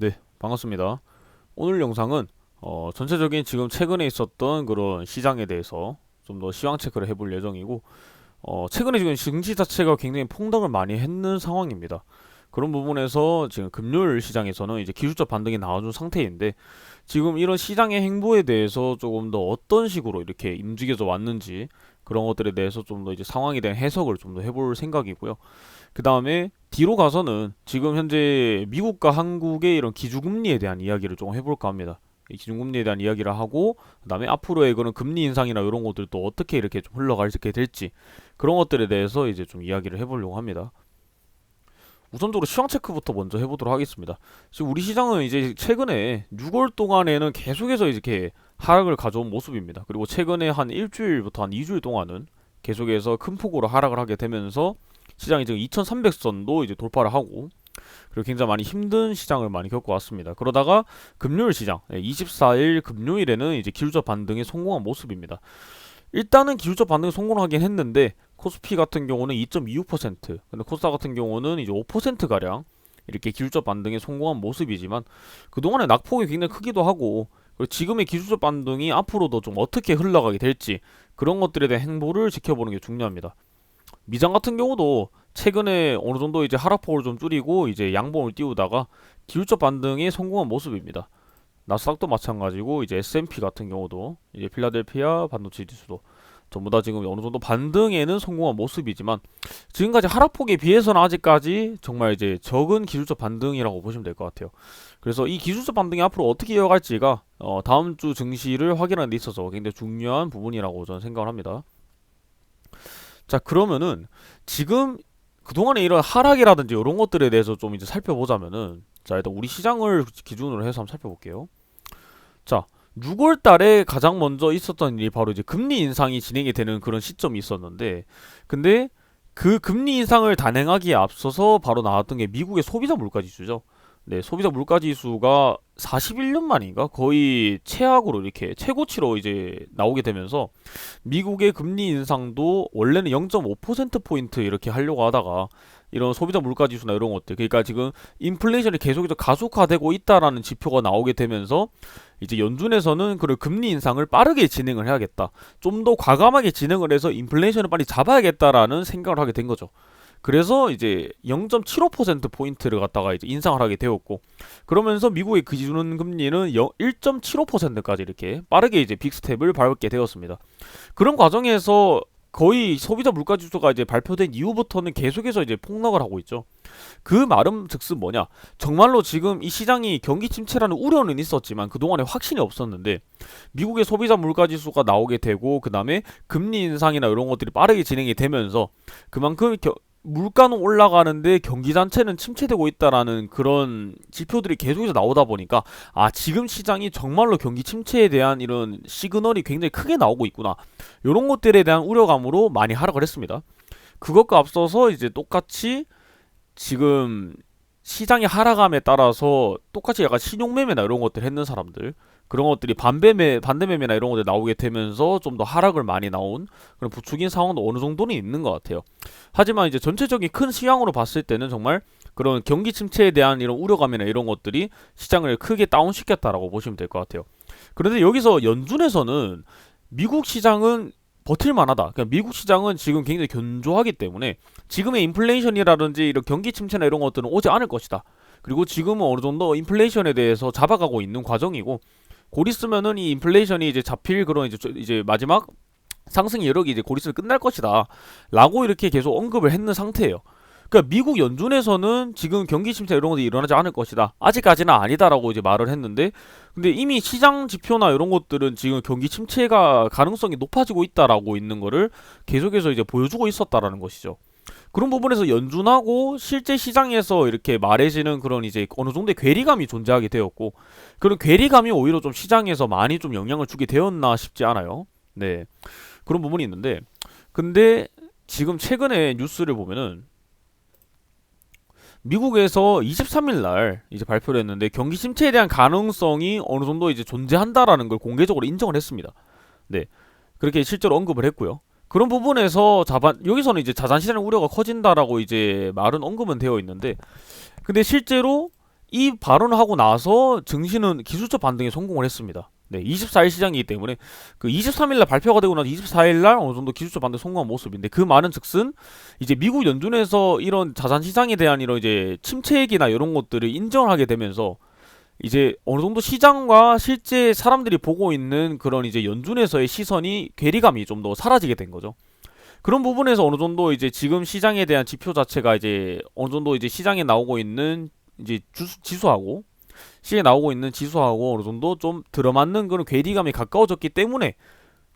네, 반갑습니다. 오늘 영상은 어, 전체적인 지금 최근에 있었던 그런 시장에 대해서 좀 더 시황 체크를 해볼 예정이고 어, 최근에 지금 증시 자체가 굉장히 폭락을 많이 했는 상황입니다. 그런 부분에서 지금 금요일 시장에서는 이제 기술적 반등이 나와준 상태인데 지금 이런 시장의 행보에 대해서 조금 더 어떤 식으로 이렇게 움직여져 왔는지 그런 것들에 대해서 좀 더 이제 상황에 대한 해석을 좀 더 해볼 생각이고요. 그 다음에 뒤로 가서는 지금 현재 미국과 한국의 이런 기준금리에 대한 이야기를 좀 해볼까 합니다. 이 기준금리에 대한 이야기를 하고 그다음에 앞으로의 그런 금리 인상이나 이런 것들도 어떻게 이렇게 좀 흘러가게 될지 그런 것들에 대해서 이제 좀 이야기를 해보려고 합니다. 우선적으로 시황 체크부터 먼저 해보도록 하겠습니다. 지금 우리 시장은 이제 최근에 6월 동안에는 계속해서 이렇게 하락을 가져온 모습입니다. 그리고 최근에 한 일주일부터 한 2주일 동안은 계속해서 큰 폭으로 하락을 하게 되면서 시장이 지금 2300선도 이제 돌파를 하고 그리고 굉장히 많이 힘든 시장을 많이 겪어왔습니다. 그러다가 금요일 시장 24일 금요일에는 이제 기술적 반등에 성공한 모습입니다. 일단은 기술적 반등에 성공하긴 했는데 코스피 같은 경우는 2.26% 근데 코스닥 같은 경우는 이제 5% 가량 이렇게 기술적 반등에 성공한 모습이지만 그동안의 낙폭이 굉장히 크기도 하고 그리고 지금의 기술적 반등이 앞으로도 좀 어떻게 흘러가게 될지 그런 것들에 대한 행보를 지켜보는 게 중요합니다. 미장 같은 경우도 최근에 어느 정도 이제 하락폭을 좀 줄이고 이제 양봉을 띄우다가 기술적 반등에 성공한 모습입니다. 나스닥도 마찬가지고 이제 S&P 같은 경우도 이제 필라델피아 반도체 지수도 전부 다 지금 어느 정도 반등에는 성공한 모습이지만 지금까지 하락폭에 비해서는 아직까지 정말 이제 적은 기술적 반등이라고 보시면 될 것 같아요. 그래서 이 기술적 반등이 앞으로 어떻게 이어갈지가 어 다음 주 증시를 확인하는 데 있어서 굉장히 중요한 부분이라고 저는 생각을 합니다. 자 그러면은 지금 그동안에 이런 하락이라든지 이런 것들에 대해서 좀 이제 살펴보자면은 자 일단 우리 시장을 기준으로 해서 한번 살펴볼게요. 자 6월 달에 가장 먼저 있었던 일이 바로 이제 금리 인상이 진행이 되는 그런 시점이 있었는데 근데 그 금리 인상을 단행하기에 앞서서 바로 나왔던 게 미국의 소비자 물가 지수죠. 네, 소비자 물가 지수가 41년 만인가 거의 최악으로 이렇게 최고치로 이제 나오게 되면서 미국의 금리 인상도 원래는 0.5% 포인트 이렇게 하려고 하다가 이런 소비자 물가 지수나 이런 것들 그러니까 지금 인플레이션이 계속해서 가속화되고 있다라는 지표가 나오게 되면서 이제 연준에서는 그 금리 인상을 빠르게 진행을 해야겠다. 좀 더 과감하게 진행을 해서 인플레이션을 빨리 잡아야겠다라는 생각을 하게 된 거죠. 그래서 이제 0.75% 포인트를 갖다가 이제 인상을 하게 되었고 그러면서 미국의 그 기준 금리는 1.75%까지 이렇게 빠르게 이제 빅스텝을 밟게 되었습니다. 그런 과정에서 거의 소비자 물가 지수가 이제 발표된 이후부터는 계속해서 이제 폭락을 하고 있죠. 그 말은 즉슨 뭐냐? 정말로 지금 이 시장이 경기 침체라는 우려는 있었지만 그동안에 확신이 없었는데 미국의 소비자 물가 지수가 나오게 되고 그다음에 금리 인상이나 이런 것들이 빠르게 진행이 되면서 그만큼 겨, 물가는 올라가는데 경기 자체는 침체되고 있다라는 그런 지표들이 계속해서 나오다 보니까 아 지금 시장이 정말로 경기 침체에 대한 이런 시그널이 굉장히 크게 나오고 있구나 이런 것들에 대한 우려감으로 많이 하락을 했습니다. 그것과 앞서서 이제 똑같이 지금 시장이 하락함에 따라서 똑같이 약간 신용매매나 이런 것들 했는 사람들 그런 것들이 반배매 반대매매나 이런 것들 나오게 되면서 좀 더 하락을 많이 나온 그런 부추긴 상황도 어느 정도는 있는 것 같아요. 하지만 이제 전체적인 큰 시황으로 봤을 때는 정말 그런 경기 침체에 대한 이런 우려감이나 이런 것들이 시장을 크게 다운시켰다라고 보시면 될 것 같아요. 그런데 여기서 연준에서는 미국 시장은 버틸만하다. 그러니까 미국 시장은 지금 굉장히 견조하기 때문에 지금의 인플레이션이라든지 이런 경기 침체나 이런 것들은 오지 않을 것이다. 그리고 지금은 어느 정도 인플레이션에 대해서 잡아가고 있는 과정이고 곧 있으면은 이 인플레이션이 이제 잡힐 그런 이제 이제 마지막 상승 여력이 이제 곧 있으면 끝날 것이다. 라고 이렇게 계속 언급을 했는 상태예요. 그러니까 미국 연준에서는 지금 경기 침체 이런 것들이 일어나지 않을 것이다. 아직까지는 아니다라고 이제 말을 했는데 근데 이미 시장 지표나 이런 것들은 지금 경기 침체가 가능성이 높아지고 있다라고 있는 거를 계속해서 이제 보여주고 있었다라는 것이죠. 그런 부분에서 연준하고 실제 시장에서 이렇게 말해지는 그런 이제 어느 정도의 괴리감이 존재하게 되었고 그런 괴리감이 오히려 좀 시장에서 많이 좀 영향을 주게 되었나 싶지 않아요. 네. 그런 부분이 있는데 근데 지금 최근에 뉴스를 보면은 미국에서 23일 날 이제 발표를 했는데 경기 침체에 대한 가능성이 어느 정도 이제 존재한다라는 걸 공개적으로 인정을 했습니다. 네. 그렇게 실제로 언급을 했고요. 그런 부분에서 자반 여기서는 이제 자산 시장 우려가 커진다라고 이제 말은 언급은 되어 있는데 근데 실제로 이 발언을 하고 나서 증시는 기술적 반등에 성공을 했습니다. 네, 24일 시장이기 때문에 그 23일 날 발표가 되고 나서 24일 날 어느 정도 기술적 반등 성공한 모습인데 그 말은 즉슨 이제 미국 연준에서 이런 자산 시장에 대한 이런 이제 침체기나 이런 것들을 인정을 하게 되면서 이제 어느 정도 시장과 실제 사람들이 보고 있는 그런 이제 연준에서의 시선이 괴리감이 좀 더 사라지게 된 거죠. 그런 부분에서 어느 정도 이제 지금 시장에 대한 지표 자체가 이제 어느 정도 이제 시장에 나오고 있는 이제 주수, 지수하고 시에 나오고 있는 지수하고 어느 정도 좀 들어맞는 그런 괴리감이 가까워졌기 때문에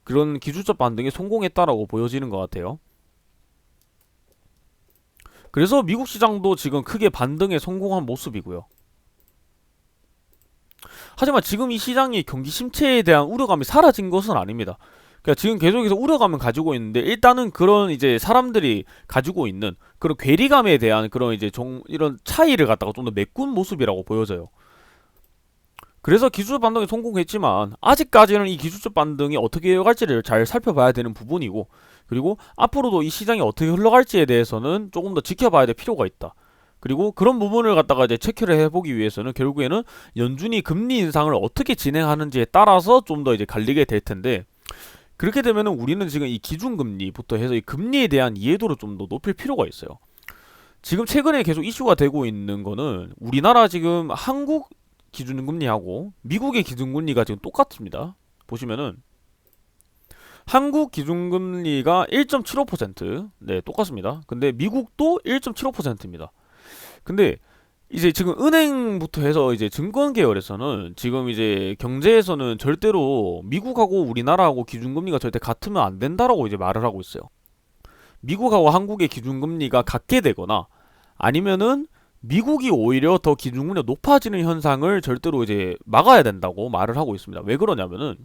그런 기술적 반등에 성공했다라고 보여지는 것 같아요. 그래서 미국 시장도 지금 크게 반등에 성공한 모습이고요. 하지만 지금 이 시장이 경기 침체에 대한 우려감이 사라진 것은 아닙니다. 그러니까 지금 계속해서 우려감을 가지고 있는데 일단은 그런 이제 사람들이 가지고 있는 그런 괴리감에 대한 그런 이제 종 이런 차이를 갖다가 좀 더 메꾼 모습이라고 보여져요. 그래서 기술적 반등에 성공했지만 아직까지는 이 기술적 반등이 어떻게 이어갈지를 잘 살펴봐야 되는 부분이고 그리고 앞으로도 이 시장이 어떻게 흘러갈지에 대해서는 조금 더 지켜봐야 될 필요가 있다. 그리고 그런 부분을 갖다가 이제 체크를 해보기 위해서는 결국에는 연준이 금리 인상을 어떻게 진행하는지에 따라서 좀 더 이제 갈리게 될 텐데 그렇게 되면은 우리는 지금 이 기준금리부터 해서 이 금리에 대한 이해도를 좀 더 높일 필요가 있어요. 지금 최근에 계속 이슈가 되고 있는 거는 우리나라 지금 한국 기준금리하고 미국의 기준금리가 지금 똑같습니다. 보시면은 한국 기준금리가 1.75% 네, 똑같습니다. 근데 미국도 1.75%입니다. 근데 이제 지금 은행부터 해서 이제 증권 계열에서는 지금 이제 경제에서는 절대로 미국하고 우리나라하고 기준금리가 절대 같으면 안 된다라고 이제 말을 하고 있어요. 미국하고 한국의 기준금리가 같게 되거나 아니면은 미국이 오히려 더 기준금리가 높아지는 현상을 절대로 이제 막아야 된다고 말을 하고 있습니다. 왜 그러냐면은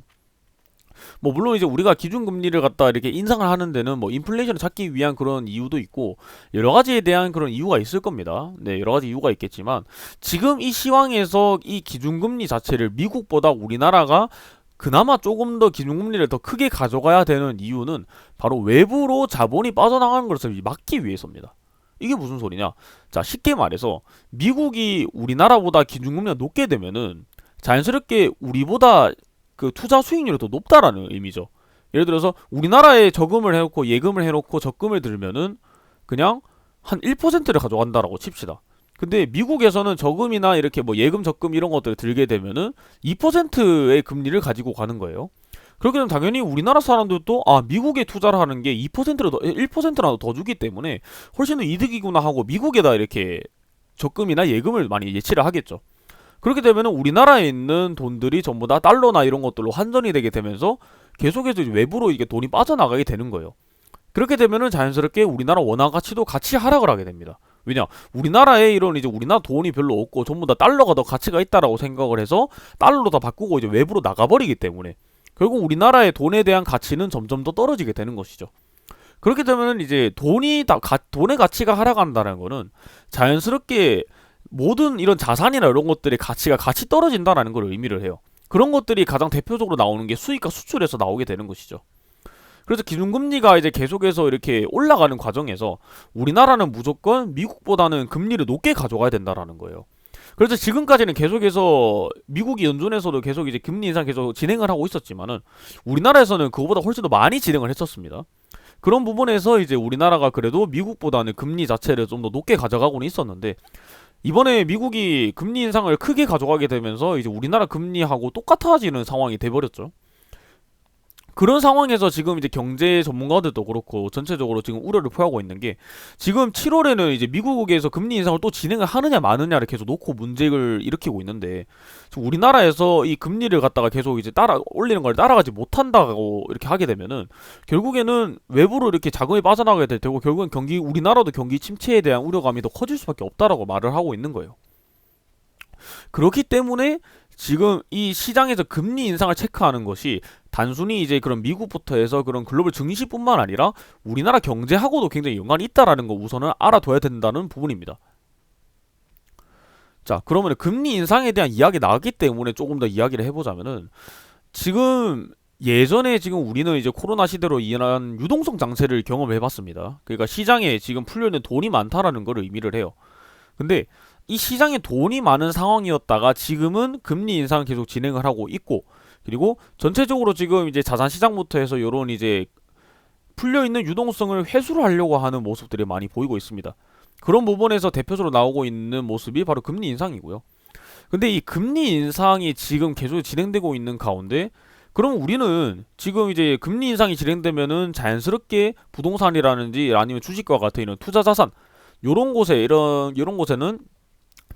뭐 물론 이제 우리가 기준금리를 갖다 이렇게 인상을 하는 데는 뭐 인플레이션을 찾기 위한 그런 이유도 있고 여러 가지에 대한 그런 이유가 있을 겁니다. 네, 여러 가지 이유가 있겠지만 지금 이 시황에서 이 기준금리 자체를 미국보다 우리나라가 그나마 조금 더 기준금리를 더 크게 가져가야 되는 이유는 바로 외부로 자본이 빠져나가는 것을 막기 위해서입니다. 이게 무슨 소리냐? 자, 쉽게 말해서 미국이 우리나라보다 기준금리가 높게 되면은 자연스럽게 우리보다 그 투자 수익률이 더 높다라는 의미죠. 예를 들어서 우리나라에 저금을 해놓고 예금을 해놓고 적금을 들면은 그냥 한 1%를 가져간다라고 칩시다. 근데 미국에서는 저금이나 이렇게 뭐 예금 적금 이런 것들을 들게 되면은 2%의 금리를 가지고 가는 거예요. 그렇게 되면 당연히 우리나라 사람들도 아 미국에 투자를 하는 게 2%를 더 1%라도 더 주기 때문에 훨씬 더 이득이구나 하고 미국에다 이렇게 적금이나 예금을 많이 예치를 하겠죠. 그렇게 되면 우리나라에 있는 돈들이 전부 다 달러나 이런 것들로 환전이 되게 되면서 계속해서 외부로 이게 돈이 빠져나가게 되는 거예요. 그렇게 되면은 자연스럽게 우리나라 원화 가치도 같이 하락을 하게 됩니다. 왜냐? 우리나라에 이런 이제 우리나라 돈이 별로 없고 전부 다 달러가 더 가치가 있다라고 생각을 해서 달러로 다 바꾸고 이제 외부로 나가버리기 때문에 결국 우리나라의 돈에 대한 가치는 점점 더 떨어지게 되는 것이죠. 그렇게 되면은 이제 돈이 다 가, 돈의 가치가 하락한다는 거는 자연스럽게 모든 이런 자산이나 이런 것들의 가치가 같이 떨어진다라는 걸 의미를 해요. 그런 것들이 가장 대표적으로 나오는 게 수익과 수출에서 나오게 되는 것이죠. 그래서 기준금리가 이제 계속해서 이렇게 올라가는 과정에서 우리나라는 무조건 미국보다는 금리를 높게 가져가야 된다라는 거예요. 그래서 지금까지는 계속해서 미국이 연준에서도 계속 이제 금리 인상 계속 진행을 하고 있었지만은 우리나라에서는 그거보다 훨씬 더 많이 진행을 했었습니다. 그런 부분에서 이제 우리나라가 그래도 미국보다는 금리 자체를 좀 더 높게 가져가고는 있었는데 이번에 미국이 금리 인상을 크게 가져가게 되면서 이제 우리나라 금리하고 똑같아지는 상황이 돼버렸죠. 그런 상황에서 지금 이제 경제 전문가들도 그렇고 전체적으로 지금 우려를 표하고 있는 게 지금 7월에는 이제 미국에서 금리 인상을 또 진행을 하느냐 마느냐를 계속 놓고 문제를 일으키고 있는데 우리나라에서 이 금리를 갖다가 계속 이제 따라 올리는 걸 따라가지 못한다고 이렇게 하게 되면은 결국에는 외부로 이렇게 자금이 빠져나가게 될 테고 결국은 경기 우리나라도 경기 침체에 대한 우려감이 더 커질 수밖에 없다라고 말을 하고 있는 거예요. 그렇기 때문에 지금 이 시장에서 금리 인상을 체크하는 것이 단순히 이제 그런 미국부터 해서 그런 글로벌 증시뿐만 아니라 우리나라 경제하고도 굉장히 연관이 있다라는 거 우선은 알아둬야 된다는 부분입니다. 자, 그러면 금리 인상에 대한 이야기 나왔기 때문에 조금 더 이야기를 해보자면은 지금 예전에 지금 우리는 이제 코로나 시대로 인한 유동성 장세를 경험해 봤습니다. 그러니까 시장에 지금 풀려있는 돈이 많다라는 걸 의미를 해요. 근데 이 시장에 돈이 많은 상황이었다가 지금은 금리 인상을 계속 진행을 하고 있고 그리고 전체적으로 지금 이제 자산 시장부터 해서 요런 이제 풀려 있는 유동성을 회수를 하려고 하는 모습들이 많이 보이고 있습니다. 그런 부분에서 대표적으로 나오고 있는 모습이 바로 금리 인상이고요. 근데 이 금리 인상이 지금 계속 진행되고 있는 가운데 그럼 우리는 지금 이제 금리 인상이 진행되면은 자연스럽게 부동산이라든지 아니면 주식과 같은 이런 투자 자산 요런 곳에 이런 이런 곳에는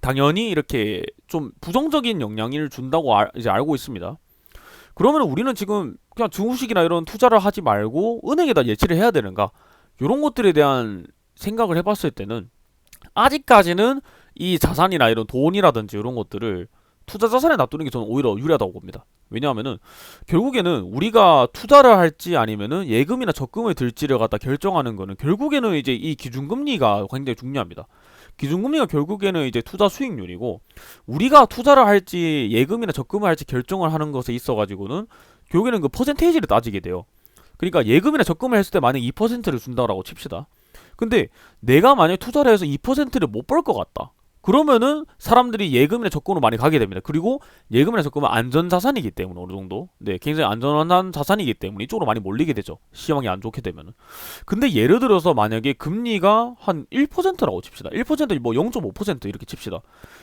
당연히 이렇게 좀 부정적인 영향을 준다고 알, 이제 알고 있습니다. 그러면 우리는 지금 그냥 주식이나 이런 투자를 하지 말고 은행에다 예치를 해야 되는가? 요런 것들에 대한 생각을 해봤을 때는 아직까지는 이 자산이나 이런 돈이라든지 이런 것들을 투자 자산에 놔두는 게 저는 오히려 유리하다고 봅니다. 왜냐하면은 결국에는 우리가 투자를 할지 아니면은 예금이나 적금을 들지를 갖다 결정하는 거는 결국에는 이제 이 기준금리가 굉장히 중요합니다. 기준금리가 결국에는 이제 투자 수익률이고 우리가 투자를 할지 예금이나 적금을 할지 결정을 하는 것에 있어 가지고는 결국에는 그 퍼센테이지를 따지게 돼요. 그러니까 예금이나 적금을 했을 때 만약 2%를 준다라고 칩시다. 근데 내가 만약 투자를 해서 2%를 못 벌 것 같다. 그러면은 사람들이 예금이나 적금으로 많이 가게 됩니다. 그리고 예금이나 적금은 안전 자산이기 때문에 어느 정도 네 굉장히 안전한 자산이기 때문에 이쪽으로 많이 몰리게 되죠. 시황이 안 좋게 되면은. 근데 예를 들어서 만약에 금리가 한 1%라고 칩시다. 1%뭐 0.5% 이렇게 칩시다.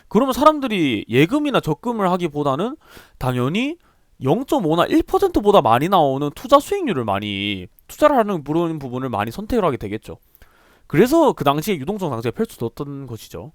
그러면 사람들이 예금이나 적금을 하기보다는 당연히 0.5나 1%보다 많이 나오는 투자 수익률을 많이 투자를 하는 부분을 많이 선택을 하게 되겠죠. 그래서 그 당시에 유동성 상승에 펼쳐졌던 것이죠.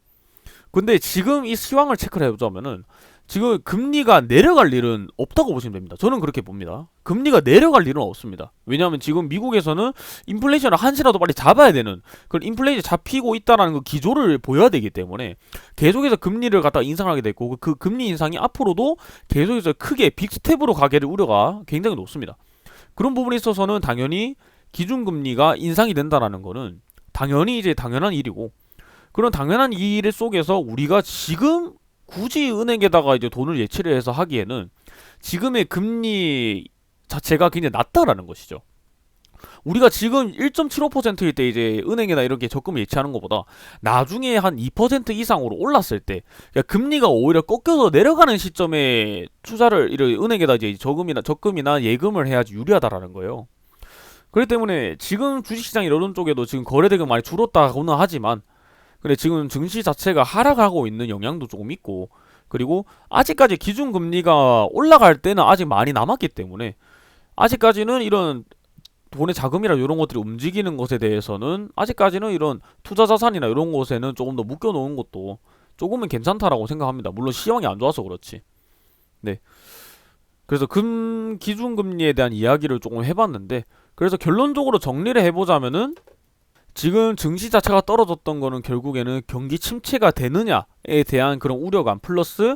근데 지금 이 시황을 체크를 해보자면은 지금 금리가 내려갈 일은 없다고 보시면 됩니다. 저는 그렇게 봅니다. 금리가 내려갈 일은 없습니다. 왜냐하면 지금 미국에서는 인플레이션을 한시라도 빨리 잡아야 되는 그런 인플레이션 잡히고 있다라는 그 기조를 보여야 되기 때문에 계속해서 금리를 갖다가 인상하게 됐고 그, 그 금리 인상이 앞으로도 계속해서 크게 빅스텝으로 가게 될 우려가 굉장히 높습니다. 그런 부분에 있어서는 당연히 기준금리가 인상이 된다라는 거는 당연히 이제 당연한 일이고 그런 당연한 일 속에서 우리가 지금 굳이 은행에다가 이제 돈을 예치를 해서 하기에는 지금의 금리 자체가 굉장히 낮다라는 것이죠. 우리가 지금 1.75%일 때 이제 은행에다 이렇게 적금 예치하는 것보다 나중에 한 2% 이상으로 올랐을 때 그러니까 금리가 오히려 꺾여서 내려가는 시점에 투자를 이렇게 은행에다 이제 적금이나 적금이나 예금을 해야지 유리하다라는 거예요. 그렇기 때문에 지금 주식시장 이런 쪽에도 지금 거래대금 많이 줄었다고는 하지만 근데 지금 증시 자체가 하락하고 있는 영향도 조금 있고 그리고 아직까지 기준 금리가 올라갈 때는 아직 많이 남았기 때문에 아직까지는 이런 돈의 자금이나 이런 것들이 움직이는 것에 대해서는 아직까지는 이런 투자 자산이나 이런 곳에는 조금 더 묶여 놓은 것도 조금은 괜찮다라고 생각합니다. 물론 시황이 안 좋아서 그렇지. 네. 그래서 금 기준 금리에 대한 이야기를 조금 해봤는데 그래서 결론적으로 정리를 해보자면은 지금 증시 자체가 떨어졌던 거는 결국에는 경기 침체가 되느냐에 대한 그런 우려감 플러스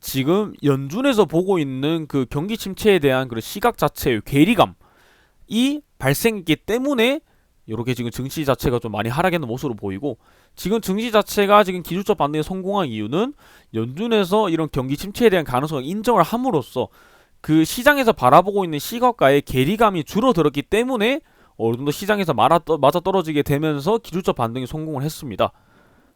지금 연준에서 보고 있는 그 경기 침체에 대한 그런 시각 자체의 괴리감이 발생했기 때문에 이렇게 지금 증시 자체가 좀 많이 하락하는 모습으로 보이고 지금 증시 자체가 지금 기술적 반등에 성공한 이유는 연준에서 이런 경기 침체에 대한 가능성을 인정을 함으로써 그 시장에서 바라보고 있는 시각과의 괴리감이 줄어들었기 때문에 어느 정도 시장에서 맞아 떨어지게 되면서 기술적 반등이 성공을 했습니다.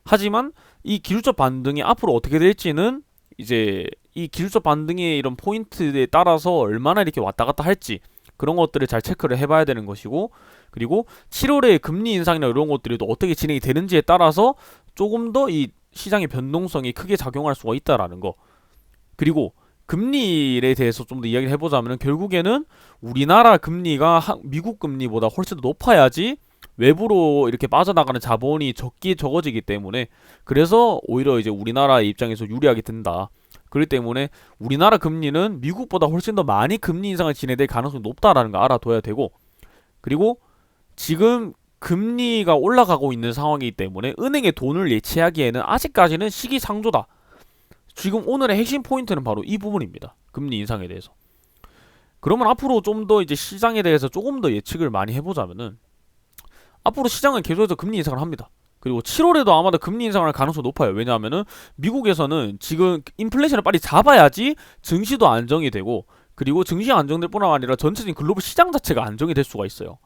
하지만 이 기술적 반등이 앞으로 어떻게 될지는 이제 이 기술적 반등의 이런 포인트에 따라서 얼마나 이렇게 왔다 갔다 할지 그런 것들을 잘 체크를 해봐야 되는 것이고 그리고 7월에 금리 인상이나 이런 것들이 또 어떻게 진행이 되는지에 따라서 조금 더 이 시장의 변동성이 크게 작용할 수가 있다라는 거 그리고 금리에 대해서 좀 더 이야기를 해보자면 결국에는 우리나라 금리가 미국 금리보다 훨씬 더 높아야지 외부로 이렇게 빠져나가는 자본이 적기 적어지기 때문에 그래서 오히려 이제 우리나라 입장에서 유리하게 된다. 그렇기 때문에 우리나라 금리는 미국보다 훨씬 더 많이 금리 인상을 진행될 가능성이 높다라는 거 알아둬야 되고 그리고 지금 금리가 올라가고 있는 상황이기 때문에 은행에 돈을 예치하기에는 아직까지는 시기상조다. 지금 오늘의 핵심 포인트는 바로 이 부분입니다. 금리 인상에 대해서. 그러면 앞으로 좀 더 이제 시장에 대해서 조금 더 예측을 많이 해보자면은 앞으로 시장은 계속해서 금리 인상을 합니다. 그리고 7월에도 아마도 금리 인상할 가능성이 높아요. 왜냐하면은 미국에서는 지금 인플레이션을 빨리 잡아야지 증시도 안정이 되고 그리고 증시 안정될 뿐만 아니라 전체적인 글로벌 시장 자체가 안정이 될 수가 있어요.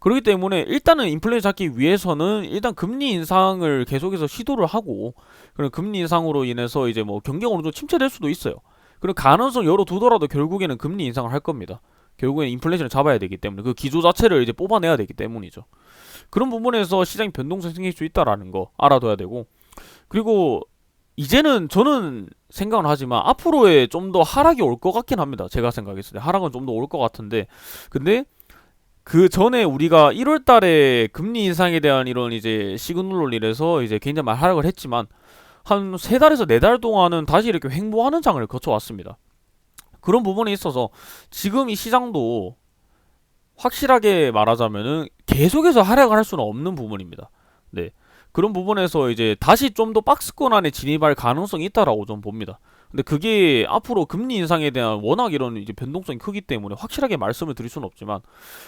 그렇기 때문에 일단은 인플레이션 잡기 위해서는 일단 금리 인상을 계속해서 시도를 하고 그런 금리 인상으로 인해서 이제 뭐 경기가 어느 정도 침체될 수도 있어요. 그런 가능성 열어두더라도 결국에는 금리 인상을 할 겁니다. 결국엔 인플레이션을 잡아야 되기 때문에 그 기조 자체를 이제 뽑아내야 되기 때문이죠. 그런 부분에서 시장이 변동성이 생길 수 있다라는 거 알아둬야 되고 그리고 이제는 저는 생각은 하지만 앞으로의 좀 더 하락이 올 것 같긴 합니다. 제가 생각했을 때 하락은 좀 더 올 것 같은데 근데 그 전에 우리가 1월 달에 금리 인상에 대한 이런 이제 시그널로 인해서 이제 굉장히 많이 하락을 했지만 한 세 달에서 네 달 동안은 다시 이렇게 횡보하는 장을 거쳐왔습니다. 그런 부분에 있어서 지금 이 시장도 확실하게 말하자면은 계속해서 하락을 할 수는 없는 부분입니다. 네. 그런 부분에서 이제 다시 좀 더 박스권 안에 진입할 가능성이 있다라고 좀 봅니다. 근데 그게 앞으로 금리 인상에 대한 워낙 이런 이제 변동성이 크기 때문에 확실하게 말씀을 드릴 수는 없지만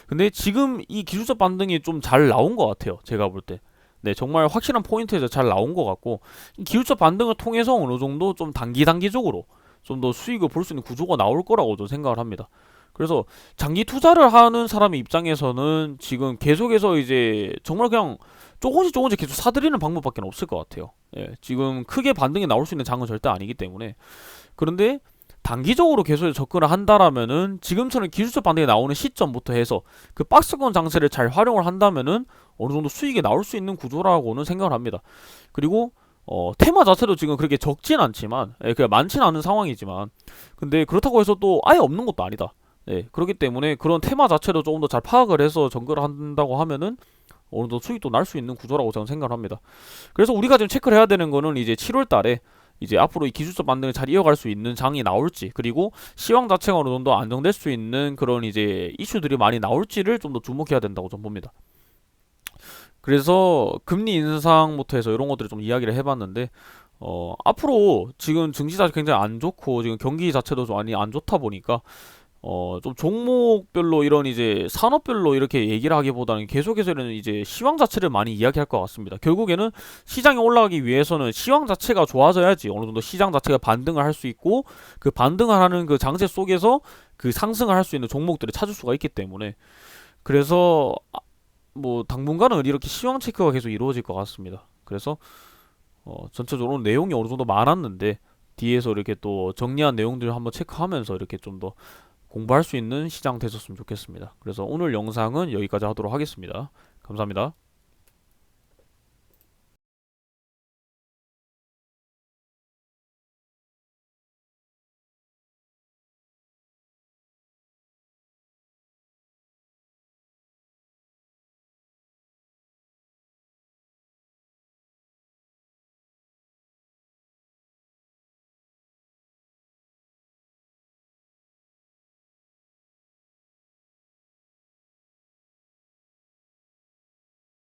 근데 지금 이 기술적 반등이 좀 잘 나온 것 같아요. 제가 볼 때. 네, 정말 확실한 포인트에서 잘 나온 것 같고 이 기술적 반등을 통해서 어느 정도 좀 단기 단기적으로 좀 더 수익을 볼 수 있는 구조가 나올 거라고 좀 생각을 합니다. 그래서 장기 투자를 하는 사람의 입장에서는 지금 계속해서 이제 정말 그냥 조금씩 조금씩 계속 사들이는 방법밖에 없을 것 같아요. 예, 지금 크게 반등이 나올 수 있는 장은 절대 아니기 때문에 그런데 단기적으로 계속 접근을 한다라면은 지금처럼 기술적 반등이 나오는 시점부터 해서 그 박스권 장세를 잘 활용을 한다면은 어느 정도 수익이 나올 수 있는 구조라고는 생각을 합니다. 그리고 어, 테마 자체도 지금 그렇게 적진 않지만, 예, 그냥 많진 않은 상황이지만, 근데 그렇다고 해서 또 아예 없는 것도 아니다. 예, 그렇기 때문에 그런 테마 자체도 조금 더 잘 파악을 해서 전거를 한다고 하면은 어느 정도 수익도 날 수 있는 구조라고 저는 생각을 합니다. 그래서 우리가 지금 체크를 해야 되는 거는 이제 7월 달에 이제 앞으로 이 기술적 반등을 잘 이어갈 수 있는 장이 나올지 그리고 시황 자체가 어느 정도 안정될 수 있는 그런 이제 이슈들이 많이 나올지를 좀 더 주목해야 된다고 좀 봅니다. 그래서 금리 인상부터 해서 이런 것들을 좀 이야기를 해봤는데 어 앞으로 지금 증시가 굉장히 안 좋고 지금 경기 자체도 좀 많이 안 좋다 보니까 어, 좀 종목별로 이런 이제 산업별로 이렇게 얘기를 하기보다는 계속해서는 이제 시황 자체를 많이 이야기할 것 같습니다. 결국에는 시장이 올라가기 위해서는 시황 자체가 좋아져야지 어느 정도 시장 자체가 반등을 할 수 있고 그 반등을 하는 그 장세 속에서 그 상승을 할 수 있는 종목들을 찾을 수가 있기 때문에 그래서 아, 뭐 당분간은 이렇게 시황 체크가 계속 이루어질 것 같습니다. 그래서 어, 전체적으로 내용이 어느 정도 많았는데 뒤에서 이렇게 또 정리한 내용들을 한번 체크하면서 이렇게 좀더 공부할 수 있는 시장 되셨으면 좋겠습니다. 그래서 오늘 영상은 여기까지 하도록 하겠습니다. 감사합니다.